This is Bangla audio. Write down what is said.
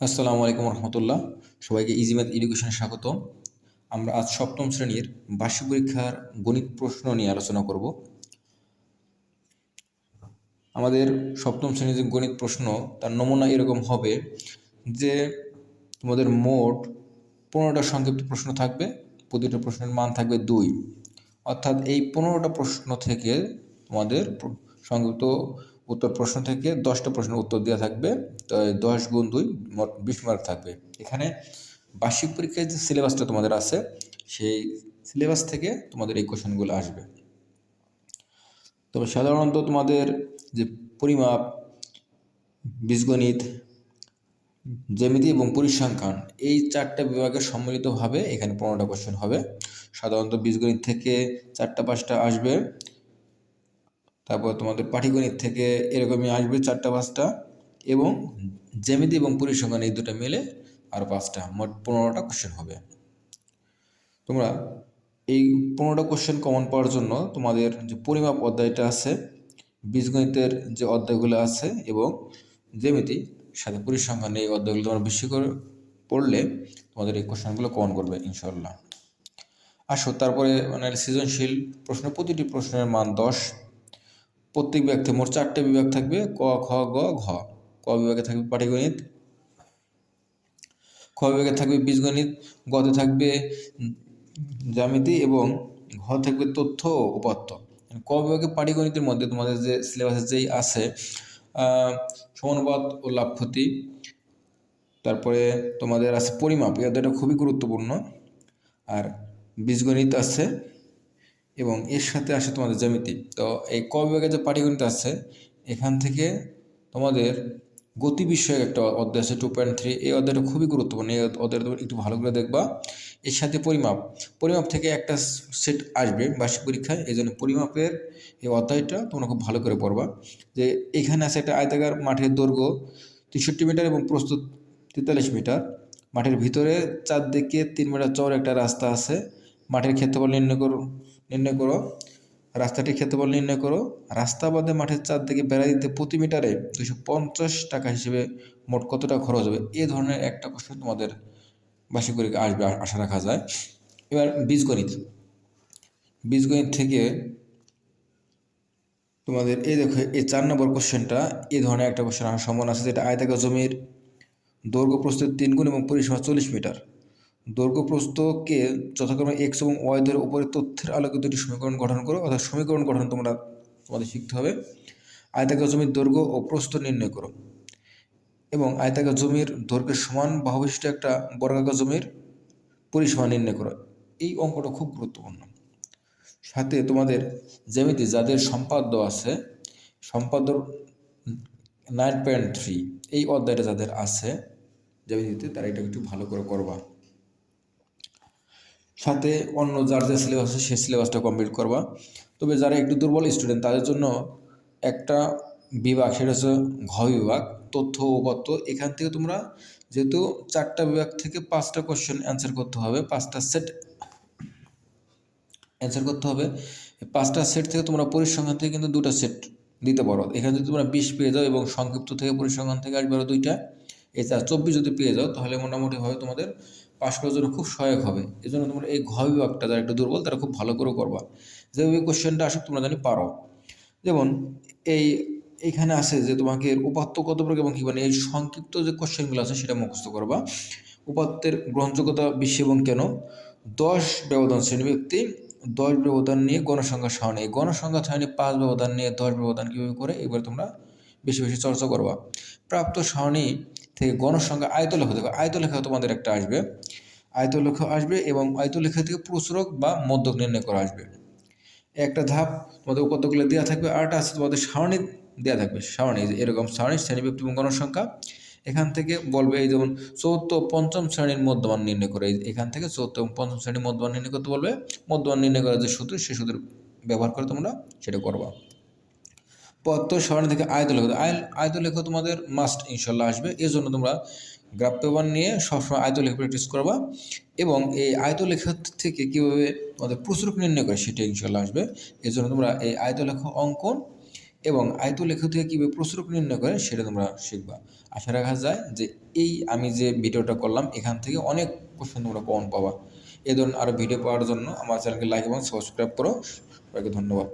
আসসালামু আলাইকুম রহমতুল্লাহ। সবাইকে ইজি ম্যাথ এডুকেশনে স্বাগত আমরা আজ সপ্তম শ্রেণির বার্ষিক পরীক্ষার গণিত প্রশ্ন নিয়ে আলোচনা করব। আমাদের সপ্তম শ্রেণির যে গণিত প্রশ্ন, তার নমুনা এরকম হবে যে তোমাদের মোট পনেরোটা সংক্ষিপ্ত প্রশ্ন থাকবে, প্রতিটা প্রশ্নের মান থাকবে দুই। অর্থাৎ এই পনেরোটা প্রশ্ন থেকে তোমাদের সংক্ষিপ্ত উত্তর প্রশ্ন থেকে দশটা প্রশ্নের উত্তর দেওয়া থাকবে। তো দশ গুণ দুই মোট বিশ মার্ক থাকবে। এখানে বার্ষিক পরীক্ষায় যে সিলেবাসটা তোমাদের আছে, সেই সিলেবাস থেকে তোমাদের এই কোশ্চেনগুলো আসবে। তবে সাধারণত তোমাদের যে পরিমাপ, বীজগণিত, জ্যামিতি এবং পরিসংখ্যান, এই চারটা বিভাগে সম্মিলিতভাবে এখানে পনেরোটা কোশ্চেন হবে। সাধারণত বীজগণিত থেকে চারটা পাঁচটা আসবে। তারপর তোমাদের পাটিগণিত থেকে এরকমই আসবে চারটা, পাঁচটা এবং জ্যামিতি এবং পরিসংখ্যান এই দুটো মিলে আর পাঁচটা, মোট পনেরোটা কোশ্চেন হবে। তোমরা এই পনেরোটা কোশ্চেন কমন পাওয়ার জন্য তোমাদের যে পরিমাপ অধ্যায়টা আছে, বীজগণিতের যে অধ্যায়গুলো আছে এবং জ্যামিতি, সাথে পরিসংখ্যান এই অধ্যায়গুলো তোমরা বেশি করে পড়লে তোমাদের এই কোশ্চেনগুলো কমন করবে ইনশাল্লাহ আসো, তারপরে মানে সৃজনশীল প্রশ্ন, প্রতিটি প্রশ্নের মান দশ। প্রত্যেক বিভাগ থেকে, মোট চারটে বিভাগ থাকবে, ক, খ, গ, ঘ। ক বিভাগে থাকবে পাটিগণিত, খ বিভাগে থাকবে বীজগণিত, গতে থাকবে জ্যামিতি এবং ঘ থাকবে তথ্য ও উপাত্ত। ক বিভাগে পাটিগণিতের মধ্যে তোমাদের যে সিলেবাসে যেই আছে সমানুপাত ও লাভ ক্ষতি তারপরে তোমাদের আছে পরিমাপ এটা খুবই গুরুত্বপূর্ণ। আর বীজগণিত আছে এবং এর সাথে আসে তোমাদের জ্যামিতি। তো এই ক বিভাগে যে পাটিগণিত আছে, এখান থেকে তোমাদের গতি বিষয়ক একটা অধ্যায় আছে টু পয়েন্ট থ্রি এই অধ্যায়টা খুবই গুরুত্বপূর্ণ। এই অধ্যায়টা তোমরা একটু ভালো করে দেখবা। এর সাথে পরিমাপ। পরিমাপ থেকে একটা সেট আসবে বার্ষিক পরীক্ষায়। এই জন্য পরিমাপের এই অধ্যায়টা তোমরা খুব ভালো করে পড়বা। যে এখানে আছে একটা আয়তাকার মাঠের দৈর্ঘ্য তেষট্টি মিটার এবং প্রস্তুত তেতাল্লিশ মিটার। মাঠের ভিতরে চারদিকে তিন মিটার চওড়া একটা রাস্তা আছে। মাঠের ক্ষেত্রফল নির্ণয় করো। নির্ণয় করো। রাস্তাটির ক্ষেত্রফল নির্ণয় করো। রাস্তা বাদে মাঠের চারদিকে বেড়া দিতে প্রতি মিটারে দুশো পঞ্চাশ টাকা হিসেবে মোট কত টাকা খরচ হবে? এ ধরনের একটা কোশ্চেন তোমাদের বার্ষিক পরীক্ষা আসবে আশা রাখা যায়। এবার বীজগণিত। বীজগণিত থেকে তোমাদের এই দেখো, এই চার নম্বর কোশ্চেনটা এই ধরনের একটা কোশ্চেন আসার সম্ভাবনা আছে, যেটা আয়তাকার জমির দৈর্ঘ্য প্রস্তুত তিন গুণ এবং পরিসীমা চল্লিশ মিটার। দৈর্ঘ্য প্রস্থকে যথাক্রমে এক্স এবং ওয়াই ধরে উপরে তথ্যের আলোকে দুটি সমীকরণ গঠন করো, অর্থাৎ সমীকরণ গঠন তোমরা তোমাদের শিখতে হবে। আয়তাকার জমির দৈর্ঘ্য ও প্রস্থ নির্ণয় করো এবং আয়তাকার জমির দৈর্ঘ্যের সমান বাহুবিশিষ্ট একটা বর্গাকার জমির পরিসীমা নির্ণয় করো। এই অঙ্কটা খুব গুরুত্বপূর্ণ। সাথে তোমাদের জ্যামিতি যাদের সম্পাদ্য আছে, সম্পাদ্য নাইন পয়েন্ট থ্রি, এই অধ্যায়টা যাদের আছে, জ্যামিতিতে তারা এটা একটু ভালো করে করবা। সাথে অন্য যার যে সিলেবাস আছে সেই সিলেবাসটা কমপ্লিট করবা। তবে যারা একটু দুর্বল স্টুডেন্ট তাদের জন্য একটা বিভাগ, সেটা হচ্ছে ঘ বিভাগ, তথ্য উপাত্ত। এখান থেকে তোমরা যেহেতু চারটা বিভাগ থেকে পাঁচটা কোশ্চেন অ্যান্সার করতে হবে, পাঁচটা সেট অ্যান্সার করতে হবে। পাঁচটা সেট থেকে তোমরা পরিসংখ্যান থেকে কিন্তু দুটো সেট দিতে পারো। এখানে যদি তোমরা বিশ পেয়ে যাও এবং সংক্ষিপ্ত থেকে পরিসংখ্যান থেকে আসবে আরও দুইটা, এছাড়া চব্বিশ যদি পেয়ে যাও, তাহলে মোটামুটিভাবে তোমাদের পাশ করার জন্য খুব সহায়ক হবে। এই জন্য তোমরা এই ঘ বিভাগটা যারা একটু দুর্বল, তারা খুব ভালো করে করবা। যেভাবে কোশ্চেনটা আসুক, তোমরা জানি পারো। যেমন এই এইখানে আছে যে তোমাকে উপাত্ত কত প্রকার এবং কী মানে এই সংক্ষিপ্ত যে কোশ্চেনগুলো আছে, সেটা মুখস্থ করবা। উপাত্তের গ্রহণযোগ্যতা বেশি এবং কেন? দশ ব্যবধান শ্রেণি ব্যক্তি দশ ব্যবধান নিয়ে গণসংখ্যা সারণী গণসংখ্যা সারণী পাঁচ ব্যবধান নিয়ে দশ ব্যবধান কীভাবে করে, এবার তোমরা বেশি বেশি চর্চা করবা। প্রাপ্ত সারণী থেকে গণসংখ্যা আয়তলেখ, দেখো আয়তলেখা তোমাদের একটা আসবে। আয়তলেখ আসবে এবং আয়তলেখা থেকে প্রচুরক বা মধ্যক নির্ণয় করা আসবে। একটা ধাপ তোমাদের কতগুলো দেওয়া থাকবে আরটা আছে তোমাদের সারণী দেওয়া থাকবে। সারণী এরকম সারণী শ্রেণীব্যক্তি এবং গণসংখ্যা। এখান থেকে বলবে, এই যেমন চতুর্থ পঞ্চম শ্রেণির মধ্যমান নির্ণয় করে এখান থেকে চতুর্থ এবং পঞ্চম শ্রেণির মধ্যমান নির্ণয় করতে বলবে। মধ্যমান নির্ণয় করার যে সূত্র সেই সূত্র ব্যবহার করে তোমরা সেটা করবা। পত্র সারণী থেকে আয়ত আয়তলেখ আয় আয়তলেখ তোমাদের মাস্ট ইনশাল্লাহ আসবে। এই জন্য তোমরা গ্রাফ পেপার নিয়ে সবসময় আয়ত আয়তলেখ প্র্যাকটিস করবা। এবং এই আয়ত আয়তলেখ থেকে কীভাবে তোমাদের প্রচুরক নির্ণয় করে সেটা ইনশাল্লাহ আসবে। এই জন্য তোমরা এই আয়ত আয়তলেখ অঙ্কন এবং আয়ত আয়তলেখ থেকে কীভাবে প্রসরক নির্ণয় করে সেটা তোমরা শিখবা। আশা রাখা যায় যে এই আমি যে ভিডিওটা করলাম, এখান থেকে অনেক কোশ্চেন তোমরা কমন পাবা। এ ধরনের আরও ভিডিও পাওয়ার জন্য আমার চ্যানেলকে লাইক এবং সাবস্ক্রাইব করো। সবাইকে ধন্যবাদ।